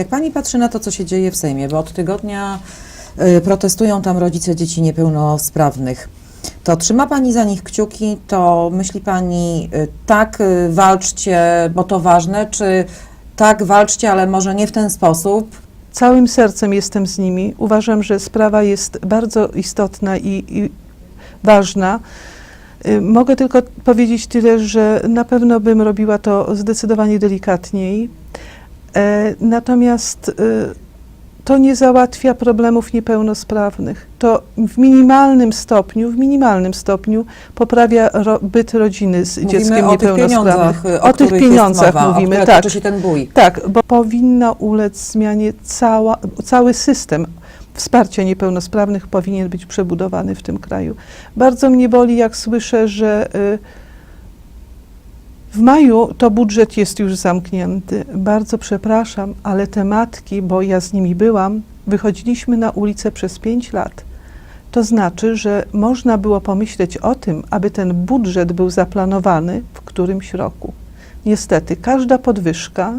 Jak pani patrzy na to, co się dzieje w Sejmie, bo od tygodnia y, protestują tam rodzice dzieci niepełnosprawnych, to trzyma pani za nich kciuki, to myśli pani y, tak, y, walczcie, bo to ważne, czy tak, walczcie, ale może nie w ten sposób? Całym sercem jestem z nimi. Uważam, że sprawa jest bardzo istotna i, i ważna. Mogę tylko powiedzieć tyle, że na pewno bym robiła to zdecydowanie delikatniej. E, Natomiast y, to nie załatwia problemów niepełnosprawnych. To w minimalnym stopniu, w minimalnym stopniu poprawia ro, byt rodziny z Mówimy dzieckiem o tych y, o, o tych pieniądzach mowa, mówimy, o tak. toczy się ten bój. Tak, bo powinno ulec zmianie cała, cały system wsparcia niepełnosprawnych powinien być przebudowany w tym kraju. Bardzo mnie boli, jak słyszę, że y, w maju to budżet jest już zamknięty. Bardzo przepraszam, ale te matki, bo ja z nimi byłam, wychodziliśmy na ulicę przez pięć lat. To znaczy, że można było pomyśleć o tym, aby ten budżet był zaplanowany w którymś roku. Niestety, każda podwyżka,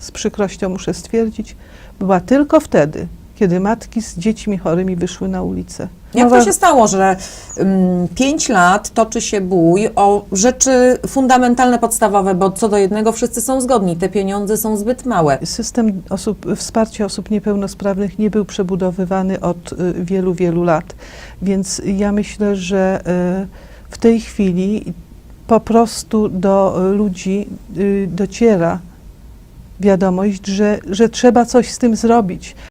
z przykrością muszę stwierdzić, była tylko wtedy, kiedy matki z dziećmi chorymi wyszły na ulicę. Jak Mowa- to się stało, że mm, pięć lat toczy się bój o rzeczy fundamentalne, podstawowe, bo co do jednego wszyscy są zgodni, te pieniądze są zbyt małe. System osób, wsparcia osób niepełnosprawnych nie był przebudowywany od y, wielu, wielu lat. Więc ja myślę, że y, w tej chwili po prostu do ludzi y, dociera wiadomość, że, że trzeba coś z tym zrobić.